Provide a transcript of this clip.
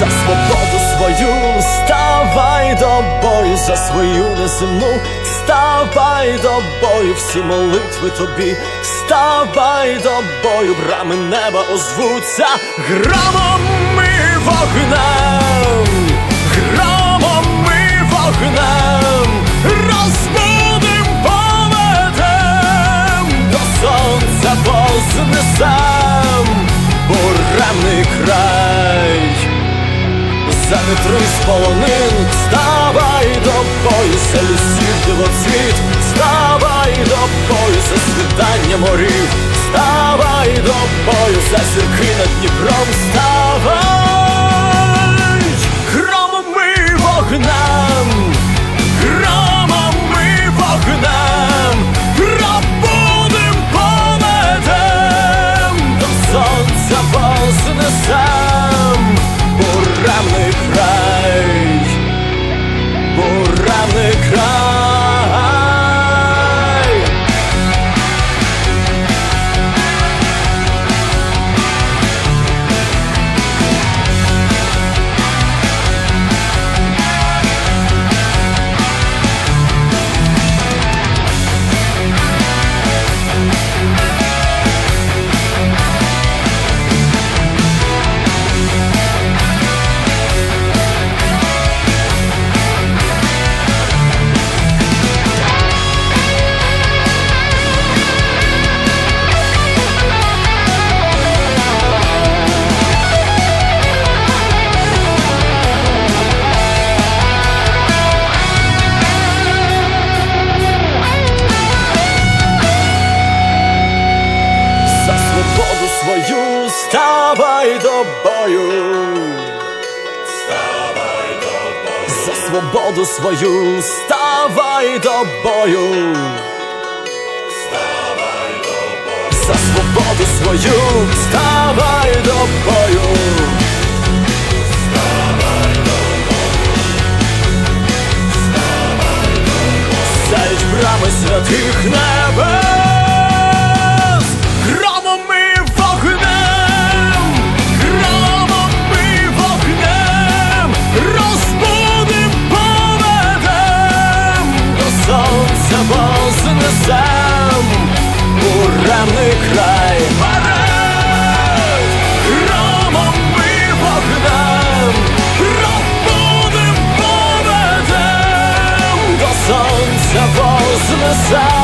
За свободу свою. Ставай до бою, за свою неземну, ставай до бою, всі молитви тобі, ставай до бою, брами неба озвуться. Громом і вогнем, громом і вогнем, розбудим поведем, до сонця вознесем буремний край. За вітри з полонин, ставай до за лісів дивоцвіт, ставай до за світання морів, ставай до бою, за сірки над Дніпром, ставай громом і свободу свою ставай до бою. Ставай до бою. За свободу свою ставай до бою. Ставай до бою. За ставай до бою. Сядь брами святих небес, розбудим